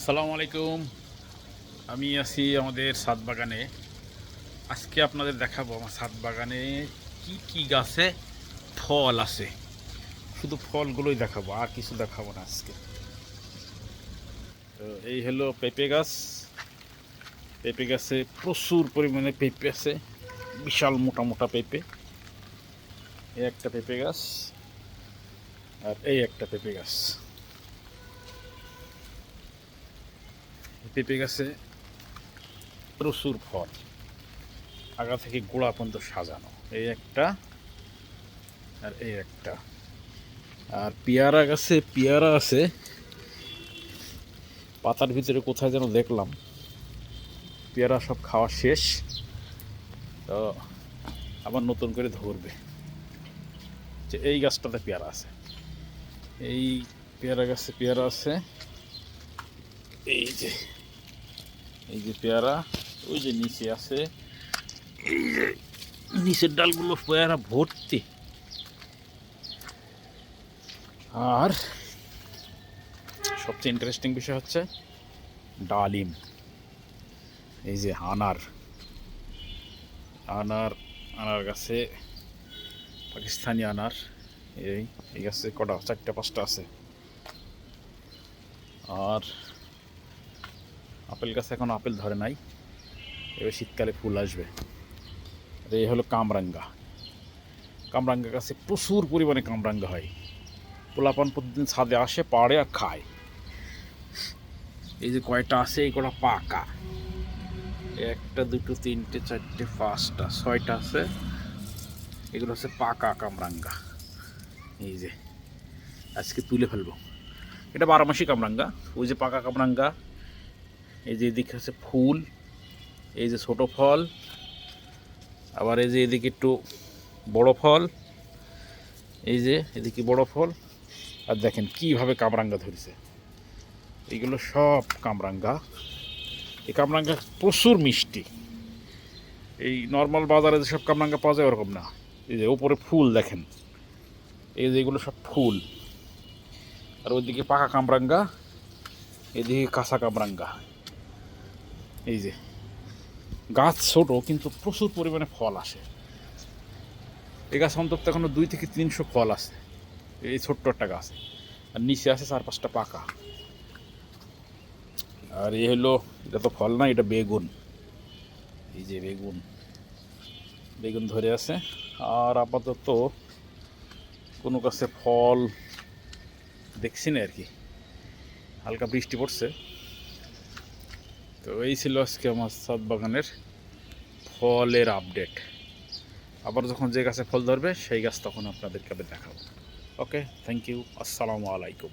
আসসালামু আলাইকুম। আমি আছি আমাদের সাত বাগানে আজকে আপনাদের দেখাবো আমার সাত বাগানে কি কি গাছে ফল আছে। শুধু ফলগুলোই দেখাবো, আর কিছু দেখাবো না আজকে। তো এই হলো পেঁপে গাছ। পেঁপে গাছে প্রচুর পরিমাণে পেঁপে আছে, বিশাল মোটা মোটা পেঁপে। এই একটা পেঁপে গাছ, আর এই একটা পেঁপে গাছ। পেঁপে গাছে প্রচুর ফল। আগা থেকে গোড়া পর্যন্ত সাজানো। এই একটা আর এই একটা। আর পেয়ারা গাছে পেয়ারা আছে। পাতার ভিতরে কোথায় যেন দেখলাম। পেয়ারা সব খাওয়া শেষ। তো আবার নতুন করে ধরবে। যে এই গাছটাতে পেয়ারা আছে। এই পেয়ারা গাছে পেয়ারা আছে। এই যে এই যে পেয়ারা ওই যে নিচে আছে। এই যে নিচের ডালগুলো পেয়ারা ভর্তি। আর সবচেয়ে ইন্টারেস্টিং বিষয় হচ্ছে ডালিম। এই যে আনার আনার আনার গাছে পাকিস্তানি আনার এই এই গাছে কটা চারটা পাঁচটা আছে। আর আপেল গাছে এখন আপেল ধরে নাই। এবার শীতকালে ফুল আসবে। আর এই হলো কামরাঙ্গা। কামরাঙ্গা গাছে প্রচুর পরিমাণে কামরাঙ্গা হয়। পোলাপান প্রতিদিন ছাদে আসে, পাড়ে আর খায়। এই যে কয়টা আছে, এই কটা পাকা। একটা, দুটো, তিনটে, চারটে, পাঁচটা, ছয়টা আছে। এগুলো হচ্ছে পাকা কামরাঙ্গা। এই যে, আজকে তুলে ফেলব। এটা বারোমাসি কামরাঙ্গা। ওই যে পাকা কামরাঙ্গা। এই যে এদিকে আছে ফুল, এই যে ছোট ফল, আবার এই যে এদিকে একটু বড় ফল, এই যে এদিকে বড় ফল, আর দেখেন কীভাবে কামরাঙ্গা ধরেছে। এইগুলো সব কামরাঙ্গা। এই কামরাঙ্গা প্রচুর মিষ্টি। এই নর্মাল বাজারে যেসব কামরাঙ্গা পাওয়া যায় ওরকম না। এই যে উপরে ফুল দেখেন। এই যে এগুলো সব ফুল। আর ওইদিকে পাকা কামরাঙ্গা, এদিকে কাঁচা কামরাঙ্গা। এই যে, গাছ ছোট, কিন্তু প্রচুর পরিমাণে ফল আসে। এই গাছ অন্তত এখনও দুই থেকে তিনশো ফল আছে। এই ছোট্ট একটা গাছ। আর নিচে আছে চার পাঁচটা পাকা। আর এই হলো, এটা তো ফল না, এটা বেগুন। এই যে বেগুন। বেগুন ধরে আছে। আর আপাতত কোনো গাছে ফল দেখছি না আর কি। হালকা বৃষ্টি পড়ছে। তো এই ছিল আজকে আমার সাত বাগানের ফলের আপডেট। আবার যখন যে গাছে ফল ধরবে, সেই গাছ তখন আপনাদেরকে আমি দেখাবো। ওকে থ্যাংক ইউ আসসালামু আলাইকুম।